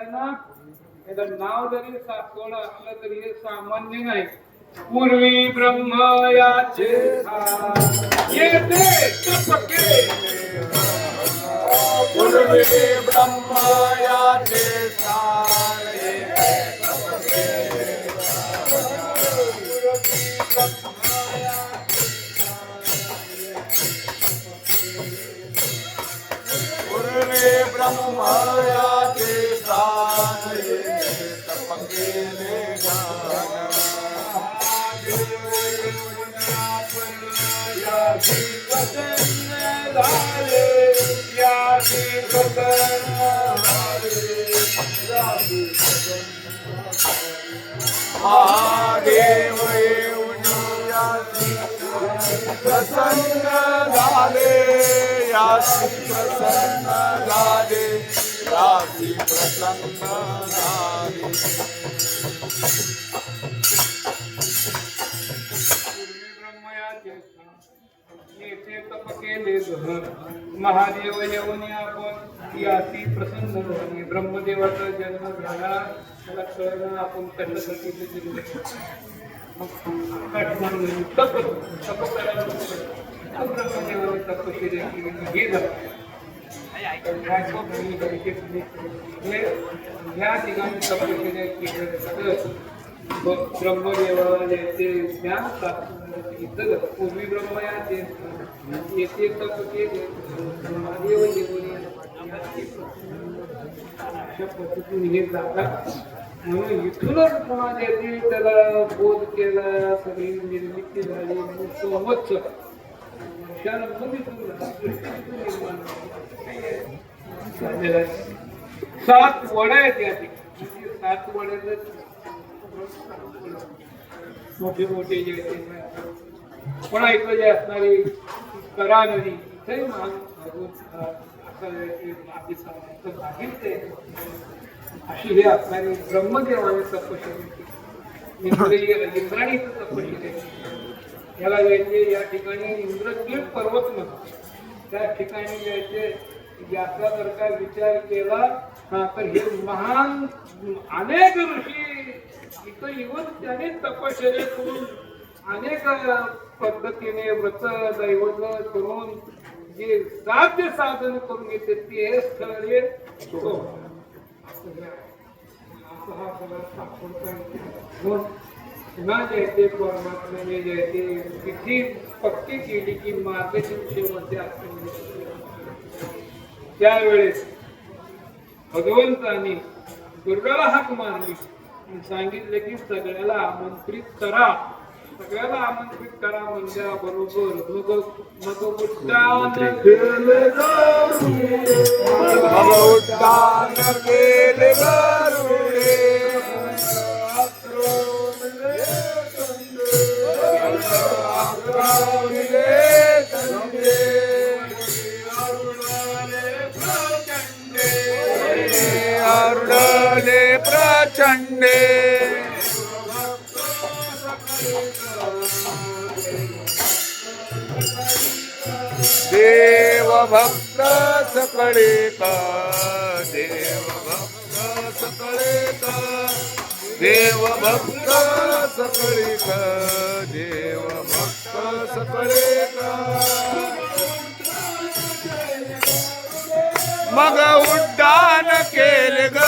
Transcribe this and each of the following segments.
आहे ना त्याचं नाव जरी सासवड असलं तरी हे सामान्य नाही. पूर्वी ब्रह्म याचे स्थान तपके पूर्वी ब्रह्मयाचे स्थान पूर्वी ब्रह्मयाचे स्थान महादेव येऊन प्रसन्न झाले यासी प्रसन्न झाले यासी प्रसन्न झाले महादेव येऊन आपण याती प्रसन्न झाली ब्रह्मदेवाचा जन्म झाला. त्याला कळलं आपण कशासाठी तप तप करायला सुरुवात. ब्रह्मदेवाने तपश्चर्या केली हे झालं या ठिकाणी हे ह्या ठिकाणी तपश्चर्या ज्ञान प्राप्त पूर्वी ब्रह्म याचे येथे तप केले महादेव येऊन अशा पद्धतीने हे जातात म्हणून इथूनच पुन्हा त्याची त्याला बोध केला सगळी निर्मिती झाली म्हणून संवत्सर सात वड्या आहेत या ठिकाणी. सात वड्याचं मोठे मोठे जे पण ऐकलं जे असणारी करा नदी इथेही महान भागवत अं, ते अशी हे असणारी ब्रह्मदेवाने तपश्चर्या केली. इंद्रिय इंद्राणीचं तपश्चर्या याला जायचे या ठिकाणी इंद्रकील पर्वत म्हणतो त्या ठिकाणी जायचे याचा जर का विचार केला हा, तर हे महान अनेक ऋषी इथं येऊन त्याने तपश्चर्या करून अनेक पद्धतीने व्रत दैवत करून जे साध्य साधन करून घेते ते स्थळ असं हे असं हा सगळा सापडता मग पुन्हा जे आहे ते परमात्म्याने जे आहे पक्की केली की मार्गशीर्षेमध्ये असं त्यावेळेस भगवंतानी दुर्गाला हाक मारली आणि सांगितलं की सगळ्याला आमंत्रित करा. सगळ्याला आमंत्रित करा म्हणजे बरोबर. मग मग उड्डाण केले केले भक्त सकळे का देव भक्त सकळे का देव भक्त सकळे का देव भक्त सकळे का मग उड्डाण केले ग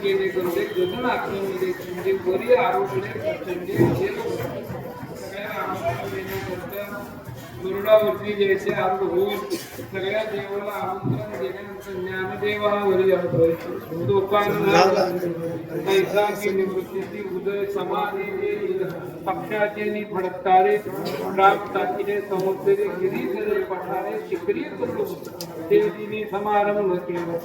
केले गुरुदेव गगन आक्रमणे म्हणजे बरी आरोग्य प्रचंड गरुडावरती जैसे आप होऊन सगळ्या देवाला आमंत्रण दिल्यानंतर ज्ञानदेवावरी नैसाची निवृत्तीची उदय समाधी पक्षाचे नि फडकतारे राम ताकीने समुद्रे गिरीधरे पठारे कुटुंब ते दिनी समारंभ केला.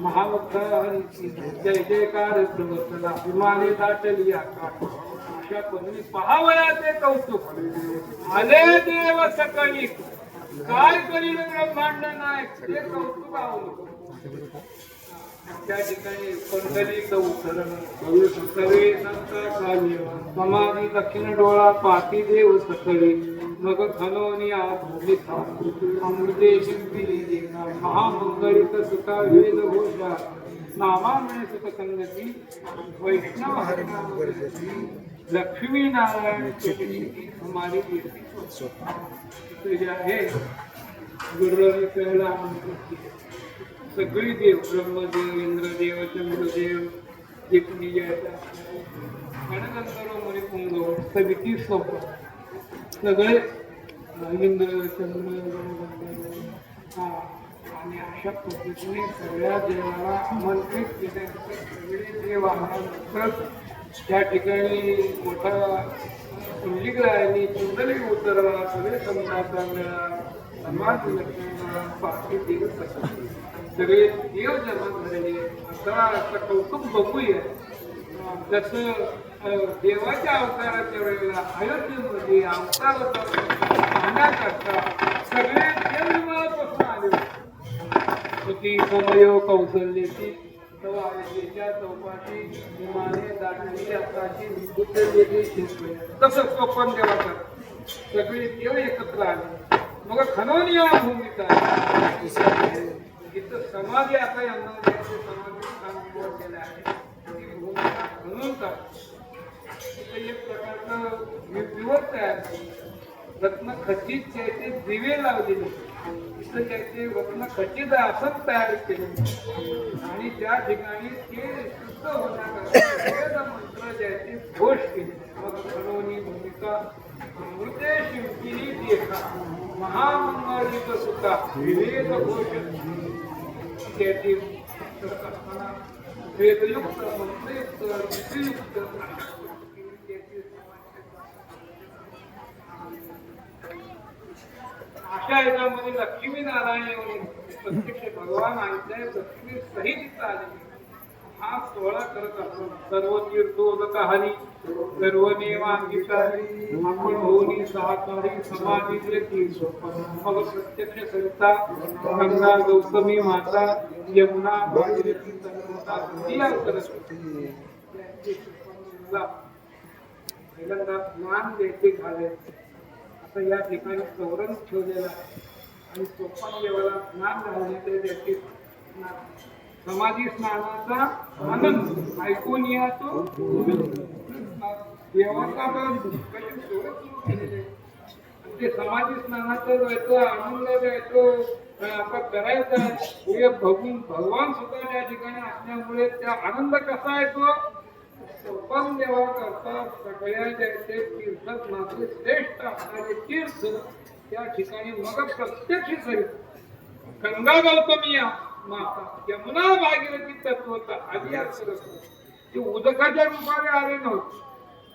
महाभक्त हरीची. जय जयकार प्रवर्तला विमाने दाटली आकाश. अशा पद्धती पहावयाचे कौतुक. आले देव सकळी. काय करील ब्रह्मांड नायक? ते कौतुक आवलं त्या ठिकाणी पंढरीच उतरण सगळे संत कार्य समाधी दक्षिण डोळा पाती देव सकळी. मग खनोनी आत्मलिखा अमृते शिंपिली देना महामंगलित सुता वेद घोषा नामामणे सुख संगती वैष्णव हरिनाम लक्ष्मी नारायण चुटकी हमारी कीर्ती ते जे आहे गुरुवारी सगळी देव ब्रह्मदेव इंद्रदेव चंद्रदेव जे कुणी जे आहेत गणगंधर्व मणिपुंग सविती सोप सगळे अं, इंद्र चंद्र गणगंधर्व हा आणि अशा पद्धतीने सगळ्या देवाला आमंत्रित केल्यानंतर सगळे देव आल्यानंतर त्या ठिकाणी मोठा कुंडलिकरायांनी कुंडली उतरा सगळे समजाचा समाज लक्ष्मणा पाठी देव सगळे देव जमा झालेले आता आता कौतुक बघूया. जसं देवाच्या अवताराच्या वेळेला अयोध्येमध्ये अवतार करता सगळे देव विमानापासून आले होते. होती समयो कौशल्याची तेव्हा अयोध्येच्या चौपाटी विमाने दाटली आकाशी उतरलेली शिल्पे तसं स्वप्न देवाचं. सगळी देव एकत्र आले. मग खनोनी या भूमिका इथं समाज आता यांना द्यायची समाधी काम केलं आहे. भूमिका म्हणून का इथं एक प्रकारचं वि- तयार रत्न खचित ते दिवे लावलेले. तिथं त्याचे वर्ण खचित आसन तयार केले. आणि त्या ठिकाणी ते शुद्ध होण्याकरता मंत्र ज्याचे घोष केले. मग खरोनी भूमिका अमृते शिवकिनी देखा महामंगलिक सुद्धा विवेक घोष त्याची वेदयुक्त मंत्रयुक्त विधियुक्त अशा पद्धतीने त्याची अशा याच्यामध्ये लक्ष्मी नारायण प्रत्यक्ष भगवान आहे लक्ष्मी सहित आले. हा सोहळा करत असतो. सर्व तीर्थोदक हरी सर्व नियमांगिकारी आपण होऊनी सहकारी समाधीचे तीर्थ मग प्रत्यक्ष सरिता गंगा गौतमी माता यमुना भागीरथी तनोता या करत होती. त्यांची कृपा पहिल्यांदा स्नान द्यायचे झाले आता या ठिकाणी सौरण ठेवलेला आहे. आणि सोपान देवाला स्नान घालण्याचे त्याची समाधी स्नानाचा आनंद ऐकून या तो. देवाचा म्हणजे सुरू केलेले ते समाधी स्नानाचा जायचं आनंद जायचो आपण करायचा हे बघून भगवान सुद्धा त्या ठिकाणी असल्यामुळे त्या आनंद कसा येतो सोपान देवा करता सगळ्या ज्याचे तीर्थ मात्र श्रेष्ठ असणारे तीर्थ त्या ठिकाणी मग प्रत्यक्ष करीत गंगा गौतमी माता यमुना भागीरथी तत्वता आधी असं करतो. ते उदकाच्या रूपाने आले नव्हते.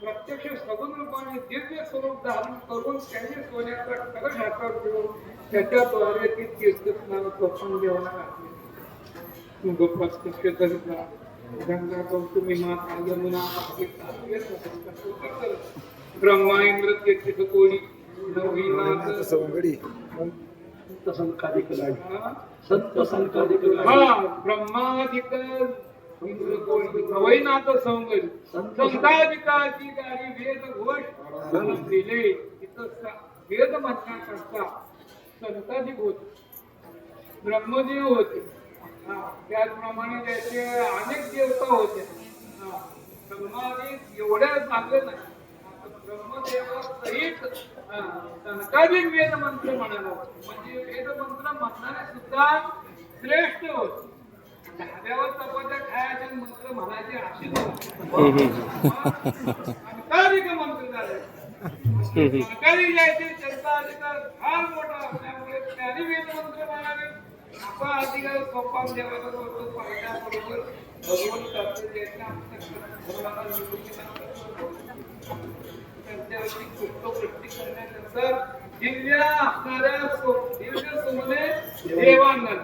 प्रत्यक्ष सगुण रूपाने दिव्य स्वरूप धारण करून त्यांनी सोन्याचा कलश हातात घेऊन त्याच्याद्वारे ती तीर्थस्नान स्वप्न देवाला घातले मग प्रत्यक्ष सरिता गंगा गौतमी माता यमुना ब्रह्मा इंद्र संत हा? संत संकाधिक लाड हा ब्रह्माधिक इंद्र कोणी नवईनाथ सौंगरी संताधिकाची गाडी वेद घोष घालून दिले तिथं वेद म्हणण्याकरता संताधिक होते. ब्रह्मदेव होते. त्याचप्रमाणे त्याचे अनेक देवता होते. ब्रह्मादिक एवढ्या चांगले नाही. आता ब्रह्मदेवा सहित हा, संताधिक वेद मंत्र म्हणाला म्हणजे वेद मंत्र म्हणणारे सुद्धा श्रेष्ठ होते. चपात्या खायचे मंत्र म्हणायचे मंत्र झाले. सरकारी जायचे त्यांचा अधिकार फार मोठा असल्यामुळे त्यांनी वेदमंत्र म्हणावे అపాధిగా గొప్పం దేవతలు పరదాపులు భగవంతుడు చేసిన त्यांच्यावरती कृष्णवृत्ती करण्यानंतर दिव्या असणाऱ्या दिव्य सुमने देवांना.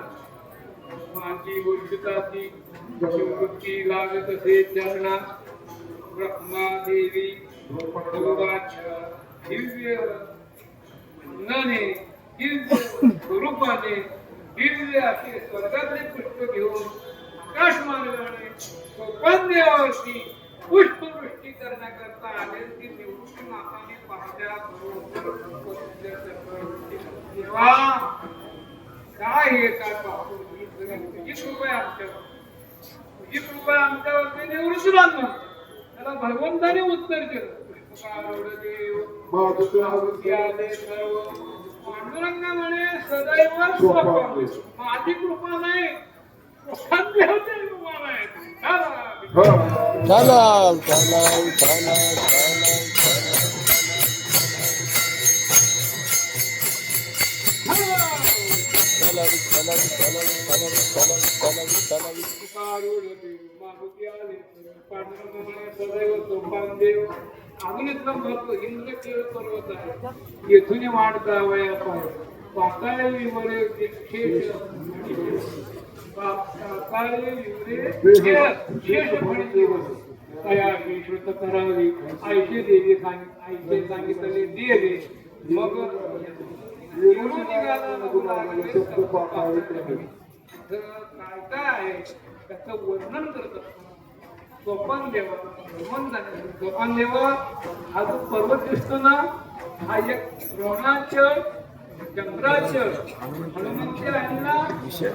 देवी भगवाच्या दिव्य नने दिव्य असे स्वर्गातले पुष्प घेऊन आकाश मार्गाने सोपान देवावरती पुष्पवृष्टी करण्याकरता आले ती निवृत्ती माताने पाहत्या देवा काय हे काय पाहतो? तुझी कृपा आमच्यावर. तुझी कृपा आमच्यावरती निवृत्ती बांधून. त्याला भगवंताने उत्तर केलं पुष्पकारोड देव सर्व पांडुरंग म्हणे सदैव माझी कृपा नाही झाला झाला झाला सदैव सोपान देव अजून इथलं महत्त्व इंद्र म्हणजे केळ पर्वत आहे. येथून वाढता वया पाय. पाताळे विवरे शेष पाताळे विवरे शेष शेष करावी. आईचे देवी सांग सांगितले दिले मग विरोधी निघाला तर काय काय आहे? त्याचं वर्णन करत असतो सोपान देवा सोपान हा जो पर्वत दिसतो ना हा एक द्रोणाचल चंद्राचल हनुमंत आहे ना दिशा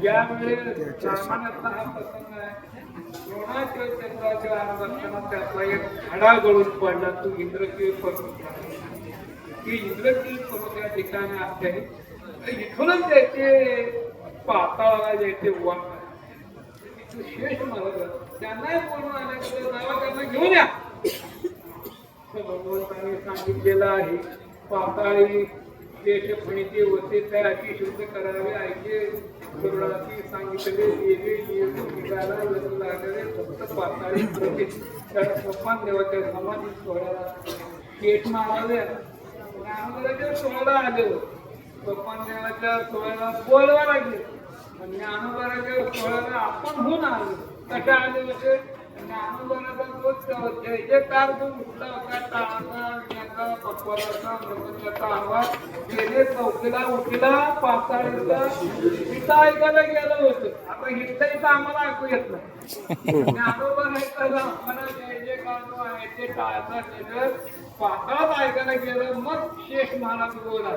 ज्या हा प्रसंग आहे. द्रोणाचल चंद्राचल असताना त्यातला एक खडा गळून पडला तो इंद्रकीय पर्वत. की इंद्रकीय पर्वत या ठिकाणी असते इथूनच त्याचे पाताळाला जायचे वन शेष महाराज त्यांनाही बोलून आल्याकडे नावा त्यांना घेऊन या भगवंताने सांगितलेलं आहे पाताळी शेष फणीचे होते त्याची शुद्ध करावे ऐके करुणाची सांगितले देवी नियम निघाला येऊ लागले फक्त पाताळी होते त्या सोपान देवाच्या समाधी सोहळ्याला शेष मारावे ज्ञानोबाच्या सोहळ्याला आले सोपान देवाच्या सोहळ्याला बोलवा लागले. म्हणजे ज्ञानोबाच्या सोहळ्याला आपण होऊन आलो. कसे आले होते ज्ञानोबाचा तोच जय जयकार जो उठला होता. टाळाचा विण्याचा पक्वाचा आवाज. गेले चौकीला उठला. पाताळीला इथं ऐकायला गेलं होतं. आता इथं इथं आम्हाला ऐकू येत नाही. ज्ञानोबा नाही तर आम्हाला जय जयकार जो आहे ते टाळाचा गेलं पाताळात ऐकायला गेलं. मग शेष महाराज बोला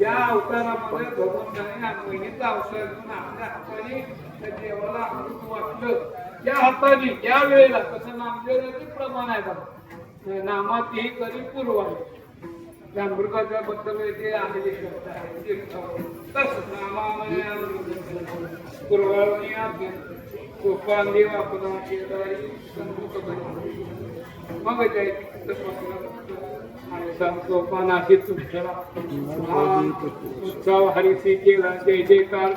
त्या या अवतारामध्ये भगवंताने या महिनेचा अवतार घेऊन आपल्या हाताने त्या देवाला अमृत वाटलं. त्या हाताने या वेळेला तसं नामदेवाचे प्रमाण आहे बघा. नामात ही करी पूर्व आहे. त्या अमृताच्या बद्दल जे आलेले शब्द आहेत. ते तसं नामामध्ये अमृत पूर्वावणी सोपान देव आपला शेजारी संतुक मग जायची सोपानाशी तुझा उत्सव हरिसी केला. जय जयकार.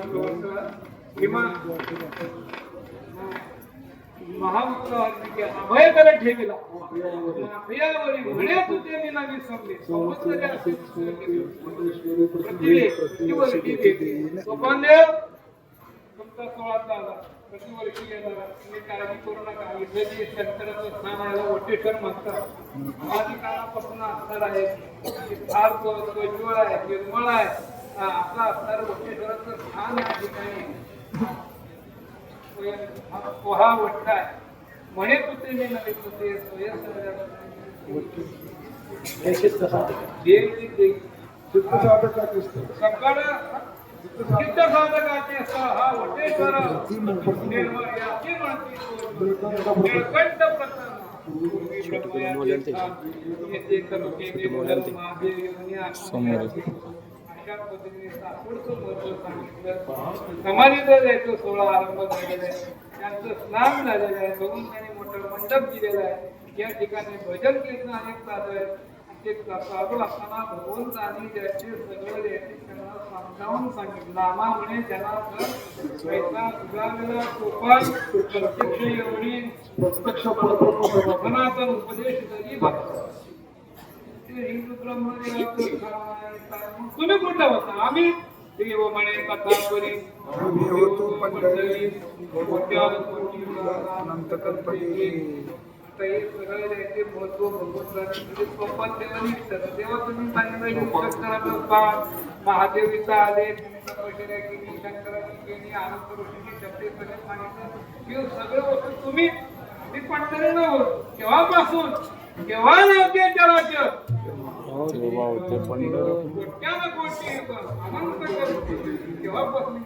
महाउत्सवाची अभय करत ठेविला. माफियावरी म्हणे तुझे मी ना विसरले सोपानदेव तुमचा सोळा झाला प्रतिवर्षी येणारा म्हणतात आधी काळापासून असणार आहे भारत आहे आहे आपला असणार वटेश्वराचं स्थान या ठिकाणी पोहा वट्ट आहे म्हणे पुत्रीने नवी पुत्रे साधक देवी समोर सोहळा आरंभ झालेला आहे त्यांचं स्नान झालेलं आहे बघून त्यांनी मोठं मंडप दिलेला आहे या ठिकाणी भजन कीर्तन अनेक चालू आहे ते चालू असताना भगवंतांनी ज्याचे सगळं याचे त्यांना समजावून सांगितलं. नामा म्हणे त्यांना तर पैसा उजाळलेला सोपान प्रत्यक्ष एवढी प्रत्यक्ष सनातन उपदेश जरी बघा ते हिंदू ब्रह्मदेवाचं मग तुम्ही कुठं होता? आम्ही? देव म्हणे कथा करी होतो पंढरी, म्हणजे महादेवीचा तपश्चर्या केली शंकराची केली अनंत ऋषीची शक्तीकडे सांगितलं हे सगळं वस्तू तुम्ही मी पंढरी नव्हत केव्हापासून? केव्हा नव्हते कोटी अनंत केव्हापासून?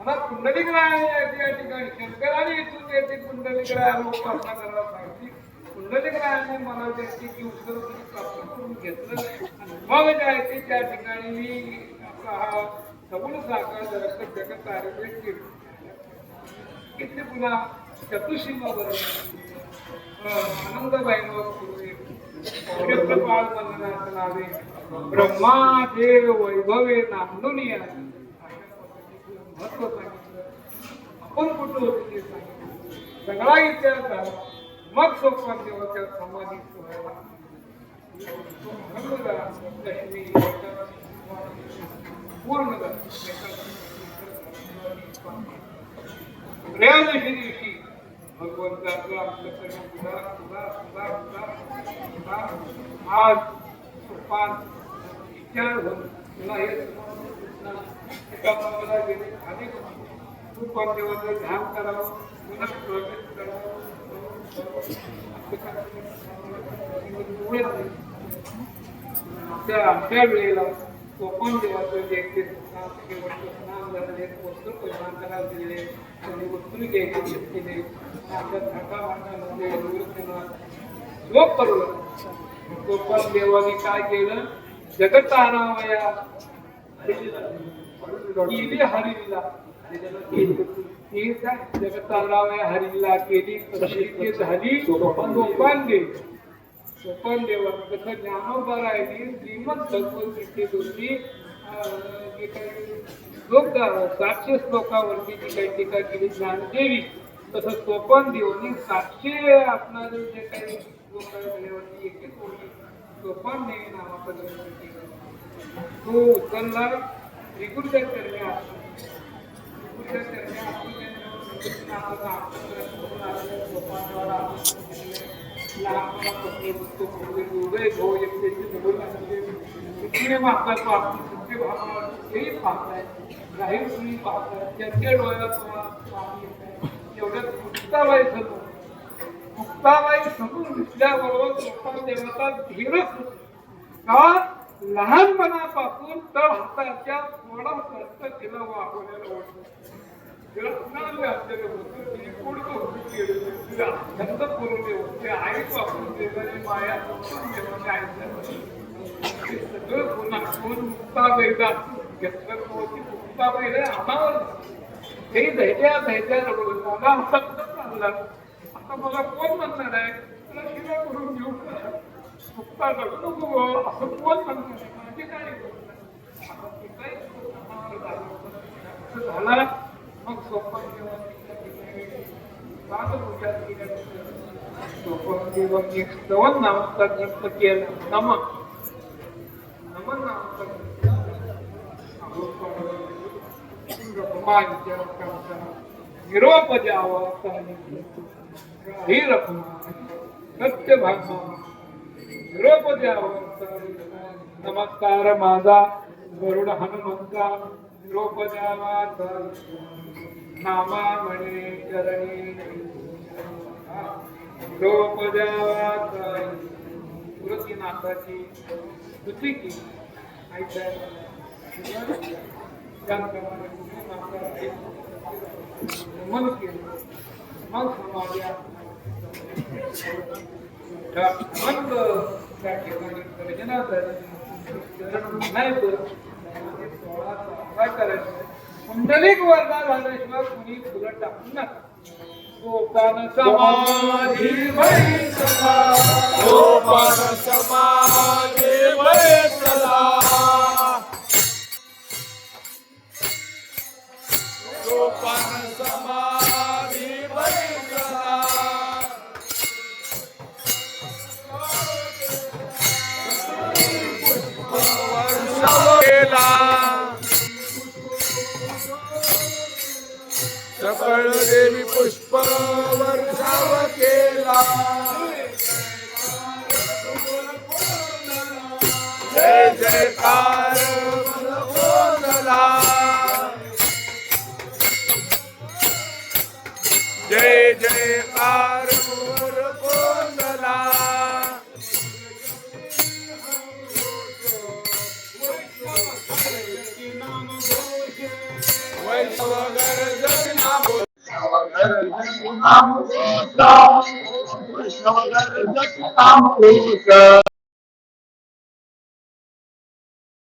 शिकतात. मला कुंडलिक राय या ठिकाणी. शंकराने इथून येते कुंडलिक रायाला उपासना करायला सांगितली कुंडलिक रायाने मला त्याची की उत्तर प्राप्त करून घेतलं. मग जे आहे ते त्या ठिकाणी मी आपला हा सगुण साकार जगत जगत आयुर्वेद केलं किती पुन्हा चतुशीमा बरोबर आनंदबाई क्षेत्रपाल मंडळाचं नावे ब्रह्मा देव वैभवे नांदुनिया महत्त्व सांगितलं. आपण कुठं होतो ते सांगितलं. सगळा इतिहास झाला मग सोपान देवाच्या समाधीत सोहळा लक्ष्मी पूर्ण झाला. त्रयोदशी दिवशी भगवंताचा आपलं सगळं आज सोपान विचार होऊन तुला हे एका गेले अनेक देवाचं ध्यान करावं पुन्हा करावं आमच्या वेळेला कोकण देवाचं जे झालेले करायला त्यांनी केले आपल्या थाटा माटामध्ये निवृत्तीनं श्लोक कोकण देवाने काय केलं जगत आणावया केली हरिला ती काय जगत आणावया केली. तशी ती झाली. सोपान देव सोपान देवा कसं ज्ञानोबा राहिली श्रीमंत भगवत होती श्लोक सातशे श्लोकावरती जी काही टीका केली ज्ञानदेवी. तसं सोपान देवानी सातशे असणारे जे काही श्लोक आहेत त्याच्यावरती एक एक ओळी सोपान देवी नावाचा तो उचलणार त्रिकुर्च्या चरण्या त्रिकुर्च्या चरण्या आपण लहानपणापासून उदय भाऊ मागतात आपण तुमचे भावना पाहताय. जाहीर तुम्ही पाहताय. त्यांच्या डोळ्यात तुम्हाला येत येतंय. एवढ्यात उत्साह मुक्ताबाई समोर दिसल्याबरोबर लोकांना धीरच का लहानपणापासून तर हाताच्या थोडा तिला वागवलेलं होतं तिला कुणाला आश्चर्य होतं तिने होती केलेलं तिला छंद करून देऊ ते आईच वापरून देणारी माया वापरून देणारी आईच्या सगळं पुन्हा कोण मुक्ताबाईला घेतलं होती हे धैर्या धैर्या रडून मला चालला आता मला कोण म्हणणार आहे तुला शिवा करून घेऊ का मुक्ता रडू नको गं, असं कोण म्हणणार आहे माझी काय गोष्ट? आता ते काय मनावर झालं. असं झालं मग सोपन पादपूजा केल्यानंतर सोपन देवक एक स्तवन नावाचा ग्रंथ केला नमन नमन नावाचा ग्रंथ निरोप द्यावा ही रखमा सत्य भाषा निरोप नमस्कार. माझा गरुड हनुमंता द्रौपद्या माता नामा म्हणे चरणी द्रौपद्या माता योगीनाथाची स्तुती केली आई साहेब त्याप्रमाणे तुम्ही मात्र नमन केलं मग समाजा मग त्या ठिकाणी गर्जना झाली नाही तर काय करायचं कुंडलिक वर्धा झाल्याशिवाय कुणी फुलं टाकू नका गोपान समाधी वै सदा. गोपान समाधी वैसला देवी पुष्प वर्षाव केला. जय जयकार बोलला जय जयकार कोंदला I'm